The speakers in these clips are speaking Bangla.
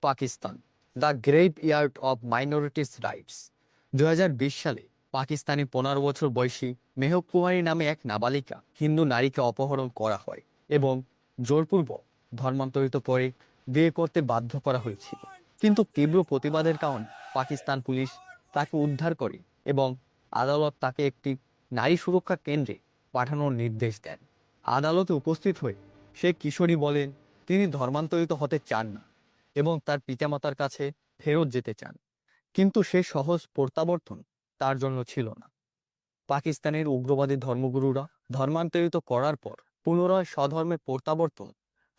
Pakistan, the graveyard of minorities rights. দু হাজার বিশ সালে পাকিস্তানি পনেরো বছর বয়সী মেহক কুমারী নামে এক নাবালিকা হিন্দু নারীকে অপহরণ করা হয় এবং জোরপূর্বক ধর্মান্তরিত করে বিয়ে করতে বাধ্য করা হয়েছিল। কিন্তু তীব্র প্রতিবাদের কারণে পাকিস্তান পুলিশ তাকে উদ্ধার করে এবং আদালত তাকে একটি নারী সুরক্ষা কেন্দ্রে পাঠানোর নির্দেশ দেন। আদালতে উপস্থিত হয়ে সে কিশোরী বলেন, তিনি ধর্মান্তরিত হতে চান না। এবং তার পিতামাতার কাছে ফেরত যেতে চান। কিন্তু সে সহজ প্রত্যাবর্তন তার জন্য ছিল না। পাকিস্তানের উগ্রবাদী ধর্মগুরুরা ধর্মান্তরিত করার পর পুনরায় স্বধর্মে প্রত্যাবর্তন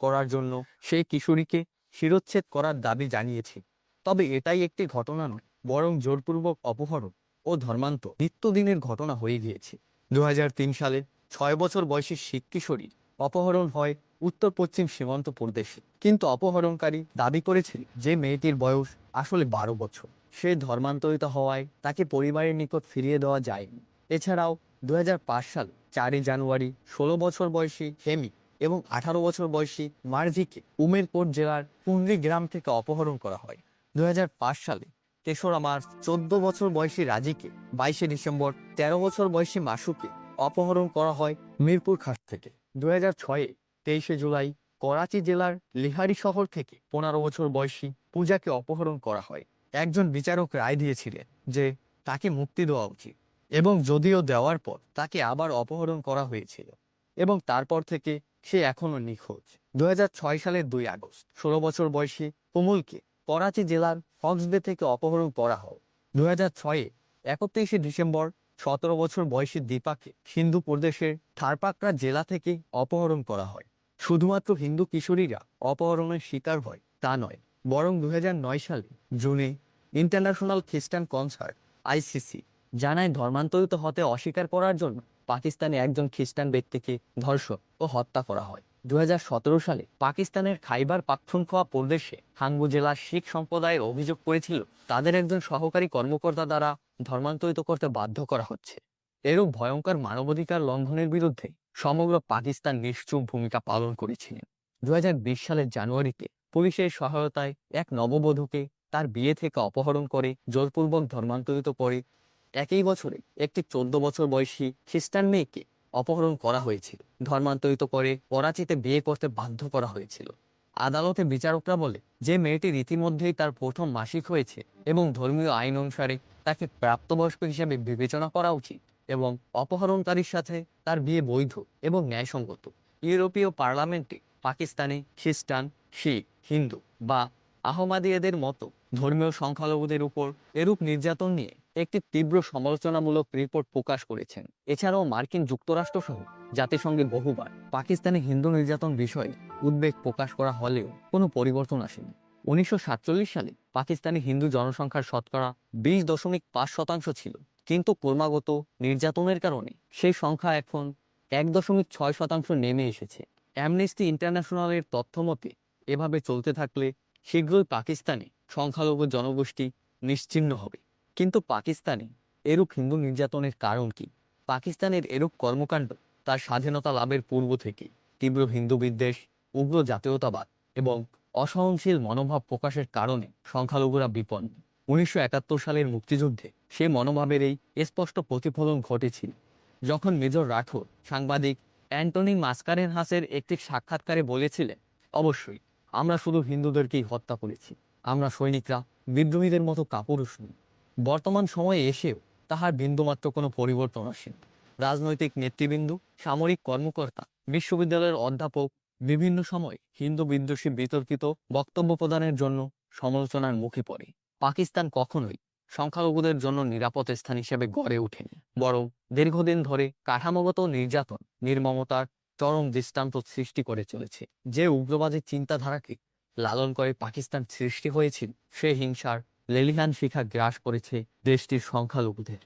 করার জন্য সেই কিশোরীকে শিরোচ্ছেদ করার দাবি জানিয়েছে। তবে এটাই একটি ঘটনা নয়, বরং জোরপূর্বক অপহরণ ও ধর্মান্ত নিত্যদিনের ঘটনা হয়ে গিয়েছে। দু হাজার তিন সালে ছয় বছর বয়সী শিখ কিশোরী অপহরণ হয় উত্তর পশ্চিম সীমান্ত প্রদেশে। কিন্তু অপহরণকারী দাবি করেছিল যে মেয়েটির বয়স আসলে বারো বছর। সে ধর্মান্তরিত হওয়ায় তাকে পরিবারের নিকট ফিরিয়ে দেওয়া যায়নি। এছাড়াও দুই হাজার পাঁচ সাল চারই জানুয়ারি ষোলো বছর বয়সী হেমি এবং আঠারো বছর বয়সী মার্জিকে উমেরপুর জেলার কুন্দ্রি গ্রাম থেকে অপহরণ করা হয়। দু হাজার পাঁচ সালে তেসরা মার্চ চোদ্দ বছর বয়সী রাজিকে বাইশে ডিসেম্বর তেরো বছর বয়সী মাসুকে অপহরণ করা হয় মিরপুর খাস থেকে। দু হাজার ছয়ে তেইশে জুলাই করাচি জেলার লিহারি শহর থেকে পনেরো বছর বয়সী পূজাকে অপহরণ করা হয়। একজন বিচারক রায় দিয়েছিলেন যে তাকে মুক্তি দেওয়া উচিত এবং যদিও দেওয়ার পর তাকে আবার অপহরণ করা হয়েছিল এবং তারপর থেকে সে এখনও নিখোঁজ। দু হাজার ছয় সালের দুই আগস্ট, ষোলো বছর বয়সী কোমলকে করাচি জেলার ফক্সবে থেকে অপহরণ করা হয়। দু হাজার ছয়ে একত্রিশে ডিসেম্বর সতেরো বছর বয়সী দীপাকে হিন্দু প্রদেশের থারপাকড়া জেলা থেকে অপহরণ করা হয়। শুধুমাত্র হিন্দু কিশোরীরা অপহরণের শিকার হয় তা নয়, বরং দু নয় সালে জুনে ইন্টারন্যাশনাল খ্রিস্টান কনসার্ট, আইসিসি, জানায় ধর্মান্তরিত হতে অস্বীকার করার জন্য পাকিস্তানে একজন খ্রিস্টান ব্যক্তিকে ধর্ষণ ও হত্যা করা হয়। দুই হাজার সতেরো সালে পাকিস্তানের খাইবার পাখতুনখোয়া প্রদেশে হাঙ্গু জেলার শিখ সম্প্রদায়ের অভিযোগ করেছিল, তাদের একজন সহকারী কর্মকর্তা দ্বারা ধর্মান্তরিত করতে বাধ্য করা হচ্ছে। এরূপ ভয়ঙ্কর মানবাধিকার লঙ্ঘনের বিরুদ্ধে সমগ্র পাকিস্তান নিশ্চুপ ভূমিকা পালন করেছিলেন। দুই হাজার বিশ সালের জানুয়ারিতে পুলিশের সহায়তায় এক নববধূকে তার বিয়ে থেকে অপহরণ করে জোরপূর্বক ধর্মান্তরিত করে, একই বছরে একটি চোদ্দ বছর বয়সী খ্রিস্টান মেয়েকে অপহরণ করা হয়েছিল। ধর্মান্তরিত করে করাচিতে বিয়ে করতে বাধ্য করা হয়েছিল। আদালতে বিচারকরা বলে, যে মেয়েটি রীতিমধ্যেই তার প্রথম মাসিক হয়েছে এবং ধর্মীয় আইন অনুসারে তাকে প্রাপ্তবয়স্ক হিসেবে বিবেচনা করা উচিত এবং অপহরণকারীর সাথে তার বিয়ে বৈধ এবং ন্যায়সঙ্গত। ইউরোপীয় পার্লামেন্টে পাকিস্তানে খ্রিস্টান, শিখ, হিন্দু বা আহমাদিয়াদের মতো ধর্মীয় সংখ্যালঘুদের উপর এরূপ নির্যাতন নিয়ে একটি তীব্র সমালোচনামূলক রিপোর্ট প্রকাশ করেছেন। এছাড়াও মার্কিন যুক্তরাষ্ট্র সহ জাতিসংঘে বহুবার পাকিস্তানে হিন্দু নির্যাতন বিষয়ে উদ্বেগ প্রকাশ করা হলেও কোনো পরিবর্তন আসেনি। উনিশশো সাতচল্লিশ সালে পাকিস্তানি হিন্দু জনসংখ্যার শতকরা বিশ দশমিক পাঁচ শতাংশ ছিল। কিন্তু ক্রমাগত নির্যাতনের কারণে সেই সংখ্যা এখন এক দশমিক ছয় শতাংশ নেমে এসেছে। অ্যামনেস্টি ইন্টারন্যাশনালের তথ্য মতে, এভাবে চলতে থাকলে শীঘ্রই পাকিস্তানে সংখ্যালঘু জনগোষ্ঠী নিশ্চিহ্ন হবে। কিন্তু পাকিস্তানে এরূপ হিন্দু নির্যাতনের কারণ কি? পাকিস্তানের এরূপ কর্মকাণ্ড তার স্বাধীনতা লাভের পূর্ব থেকে তীব্র হিন্দু বিদ্বেষ, উগ্র জাতীয়তাবাদ এবং অসহনশীল মনোভাব প্রকাশের কারণে সংখ্যালঘুরা বিপন্ন। উনিশশো একাত্তর সালের মুক্তিযুদ্ধে সে মনোভাবের এই স্পষ্ট প্রতিফলন ঘটেছিল, যখন মেজর রাঠোর সাংবাদিক অ্যান্টনি মাস্কারেন হাসের একটি সাক্ষাৎকারে বলেছিলেন, অবশ্যই, আমরা শুধু হিন্দুদেরকেই হত্যা করেছি। আমরা সৈনিকরা, বিদ্রোহীদের মতো কাপুরুষ নই। বর্তমান সময়ে এসেও তাহার বিন্দুমাত্র কোনো পরিবর্তন আসেনি। রাজনৈতিক নেতৃবৃন্দ, সামরিক কর্মকর্তা, বিশ্ববিদ্যালয়ের অধ্যাপক বিভিন্ন সময় হিন্দু বিদ্বেষী বিতর্কিত বক্তব্য প্রদানের জন্য সমালোচনার মুখে পড়ে। পাকিস্তান কখনোই সংখ্যালঘুদের জন্য নিরাপদ স্থান হিসেবে গড়ে ওঠেনি, বরং দীর্ঘদিন ধরে কাঠামোগত নির্যাতন, নির্মমতার চরম দৃষ্টান্ত সৃষ্টি করে চলেছে। যে উগ্রবাদের চিন্তাধারাকে লালন করে পাকিস্তান সৃষ্টি হয়েছিল, সে হিংসার লেলিহান শিখা গ্রাস করেছে দেশটির সংখ্যালঘুদের।